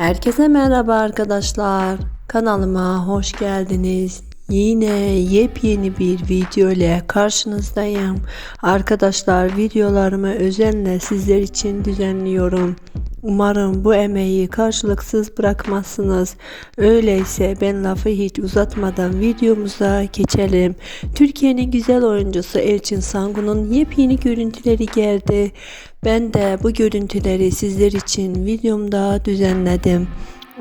Herkese merhaba arkadaşlar. Kanalıma hoş geldiniz. Yine yepyeni bir video ile karşınızdayım. Arkadaşlar videolarımı özenle sizler için düzenliyorum. Umarım bu emeği karşılıksız bırakmazsınız. Öyleyse ben lafı hiç uzatmadan videomuza geçelim. Türkiye'nin güzel oyuncusu Elçin Sangun'un yepyeni görüntüleri geldi. Ben de bu görüntüleri sizler için videomda düzenledim.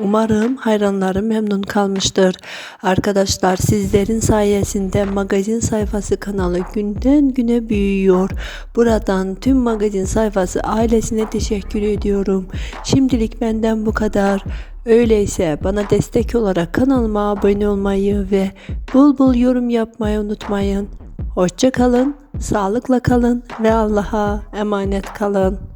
Umarım hayranlarım memnun kalmıştır. Arkadaşlar sizlerin sayesinde magazin sayfası kanalı günden güne büyüyor. Buradan tüm magazin sayfası ailesine teşekkür ediyorum. Şimdilik benden bu kadar. Öyleyse bana destek olarak kanalıma abone olmayı ve bul bul yorum yapmayı unutmayın. Hoşça kalın, sağlıkla kalın ve Allah'a emanet kalın.